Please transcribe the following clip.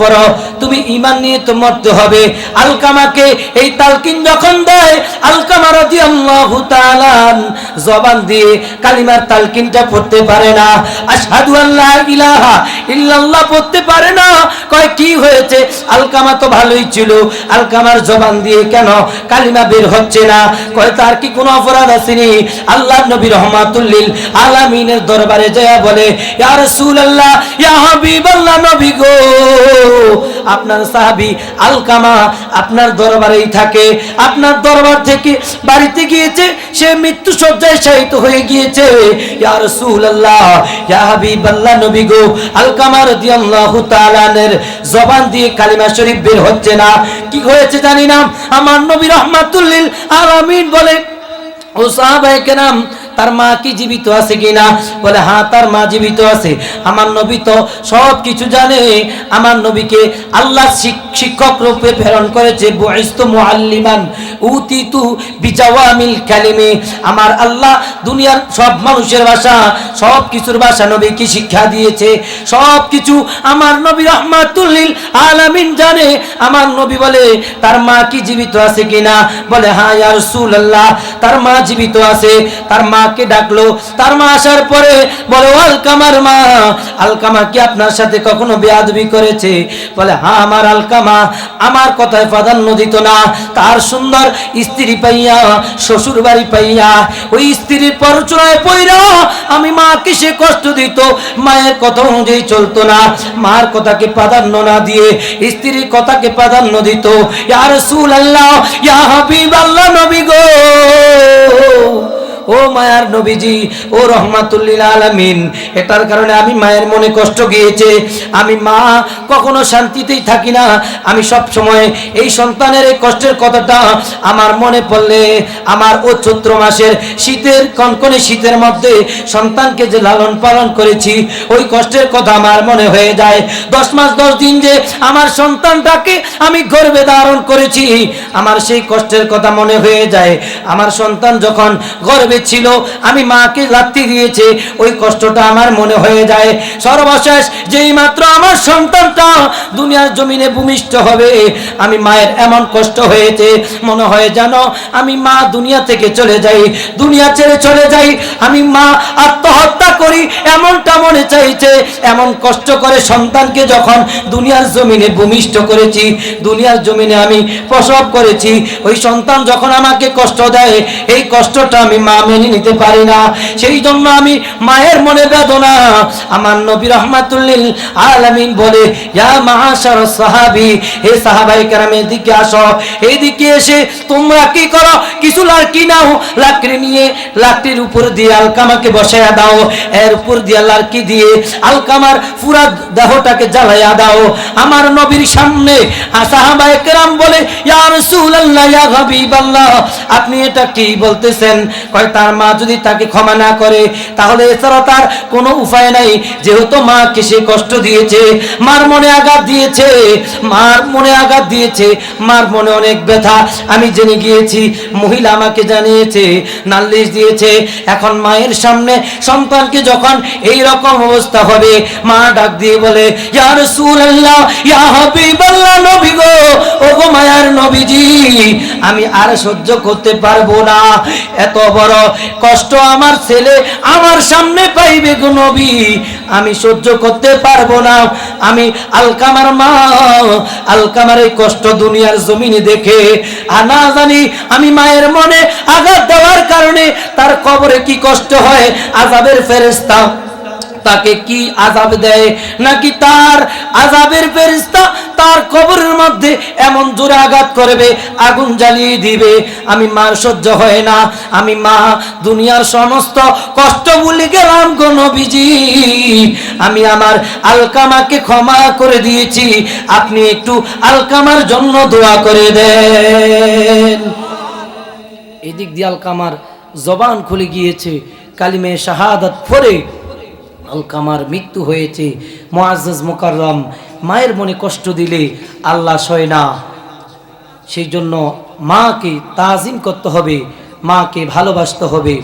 পড়ো। তুমি ঈমান নিয়ে তো মরতে হবে। আলকামাকে এই তালকিন যখন দেয়, আলকামা জবান দিয়ে কালিমার তালকিনটা পড়তে পারে না। ইলাহা ইল্লাল্লাহ পড়তে পারে না। কয়, কি হয়েছে? আলকামা তো ভালোই ছিল। আলকামার জবান দিয়ে কেন কালিমা বের হচ্ছে না? কয়, তার কি কোনো অপরাধ আসেনি? আল্লাহ নবী রহমাতুল্লিল আলামিনের দরবারে যায় বলে, ইয়া ইয়া হাবিবাল্লাহ গো, আপনার সাহাবী আলকামা আপনার দরবারেই থাকে। আপনার দরবার থেকে বাড়িতে গিয়েছে, সে মৃত্যু সজ্জায় শায়িত হয়ে গিয়েছে। ইয়া রাসূলুল্লাহ, ইয়া নবী গো, আলকামা রাদিয়াল্লাহু তাআলার জবান দিয়ে কালিমা শরীফ বের হচ্ছে না। কি হয়েছে জানি না। আমার নবী রহমাতুল্লিল আলামিন বলে, ও সাহাবায়ে কেরাম তার মা কি জীবিত আছে কিনা? বলে হ্যাঁ তার মা জীবিত আছে। আমার নবী তো সব কিছু জানে। আমার নবীকে আল্লাহ শিক্ষক রূপে প্রেরণ করেছে, বুইস্তু মুআল্লিমান উতিতু বিজাওয়ামিল কালিমে। আমার আল্লাহ দুনিয়ার সব মানুষের ভাষা সব কিছুর ভাষা নবীকে শিক্ষা দিয়েছে। সব কিছু আমার নবী রহমাতুল্লিল আলামিন জানে। আমার নবী বলে, তার মা কি জীবিত আছে কিনা? বলে হ্যাঁ ইয়া রাসূলুল্লাহ, তার মা জীবিত আছে। তার মাকে ডাকলো। তার মা আসার পরে বলে আলকামার মা, আলকামা কি আপনার সাথে কখনো বেয়াদবি করেছে? বলে হ্যাঁ আমার আলকামা, আমার কথায় প্রাধান্য দিত না। তার সুন্দর স্ত্রী পাইয়া শ্বশুর বাড়ি পাইয়া, ওই স্ত্রীর পরচনায় পইরা আমি মাকে সে কষ্ট দিত। মায়ের কথা অনুযায়ী চলতো না। মার কথাকে প্রাধান্য না দিয়ে স্ত্রীর কথাকে প্রাধান্য দিত। ইয়া রাসূলুল্লাহ, ইয়া হাবিবাল্লাহ ও মায়ার নবীজি, ও রহমাতুল্লিল আলামিন, এটার কারণে আমি মায়ের মনে কষ্ট গিয়েছে। আমি মা, কখনো শান্তিতেই থাকি না। আমি সব সময় এই সন্তানের এই কষ্টের কথাটা আমার মনে পড়লে, আমার ও চৈত্র মাসের শীতের, কনকনে শীতের মধ্যে সন্তানকে যে লালন পালন করেছি, ওই কষ্টের কথা আমার মনে হয়ে যায়। দশ মাস, দশ দিন যে আমার সন্তানটাকে আমি গর্বে ধারণ করেছি, আমার সেই কষ্টের কথা মনে হয়ে যায়। আমার সন্তান যখন গর্বে ছিল আমি মাকে লাত্তি দিয়েছে, ওই কষ্টটা আমার মনে হয়ে যায়। সর্বশেষ যেই মাত্র আমার সন্তানটা দুনিয়ার জমিনে ভূমিষ্ঠ হবে, আমি মায়ের এমন কষ্ট হয়েছে, মনে হয় যেন আমি মা দুনিয়া থেকে চলে যাই, দুনিয়া ছেড়ে চলে যাই, আমি মা আত্মহত্যা করি, এমনটা মনে চাইছে। এমন কষ্ট করে সন্তানকে যখন দুনিয়ার জমিনে ভূমিষ্ঠ করেছি, দুনিয়ার জমিনে আমি প্রসব করেছি, ওই সন্তান যখন আমাকে কষ্ট দেয়, এই কষ্টটা আমি মা মেনে নিতে পারি না। সেই জন্য আমি মায়ের মনে বেদনা। আমার নবী রহমাতুল্লিল আলামিন বলে, ইয়া মাহাশার সাহাবী, হে সাহাবাই কেরাম এদিকে আসো। এইদিকে এসে তোমরা কি করো? কিছু লাকড়ি নাও। লাকড়ি নিয়ে লাকড়ির উপর দিয়ে আলকামাকে বসায়া দাও। এর উপর দিয়ে লাকড়ি দিয়ে আলকামার পুরা দেহটাকে জ্বালাইয়া দাও। আমার নবীর সামনে সাহাবায়ে কেরাম বলে, ইয়া রাসূলুল্লাহ, ইয়া হাবিবাল্লাহ, আপনি এটা কি বলতেছেন? কয়, তার মা যদি তাকে ক্ষমা না করে, তাহলে এছাড়া তার কোনো উপায় নাই। যেহেতু মাকে সে কষ্ট দিয়েছে, মার মনে আঘাত দিয়েছে, মার মনে আঘাত দিয়েছে, মার মনে অনেক ব্যথা। আমি জেনে গিয়েছি, মহিলা আমাকে জানিয়েছে, নালিশ দিয়েছে, এখন মায়ের সামনে সন্তানকে যখন এই রকম অবস্থা হবে, মা ডাক দিয়ে বলে, ইয়া রাসূলুল্লাহ, ইয়া হাবিবাল্লাহ নবী গো ও গো মায়ার নবীজি, আমি আর সহ্য করতে পারব না। এত বড় কষ্ট আমার ছেলে, আমার সামনে পাইবে গো নবী। আমি সহ্য করতে পারব না। আমি আলকামার মা, আলকামার এই কষ্ট দুনিয়ার জমিনে দেখে, আর না জানি আমি মায়ের মনে আঘাত দেওয়ার কারণে তার কবরে কি কষ্ট হয়, আজাদের ফেরেস্তা তাকে কি আজাব দেয়? নাকি তার আজাবের ফেরিস্তা তার কবরের মধ্যে এমন জোরে আঘাত করবে, আগুন জ্বালিয়ে দিবে? আমি মার সহ্য হয় না। আমি মা, দুনিয়ার সমস্ত কষ্ট ভুলে গেলাম গো নবীজি। আমি আমার আলকামাকে ক্ষমা করে দিয়েছি। আপনি একটু আলকামার জন্য দোয়া করে দেন। এদিক দিয়ে আলকামার জবান খুলে গিয়েছে। কালিমে শাহাদাত পরে আলকামার মৃত্যু হয়েছে। মোয়াজ মোকাররম, মায়ের মনে কষ্ট দিলে আল্লাহ সয় না। সেই জন্য মাকে তাজিম করতে হবে, মাকে ভালোবাসতে হবে।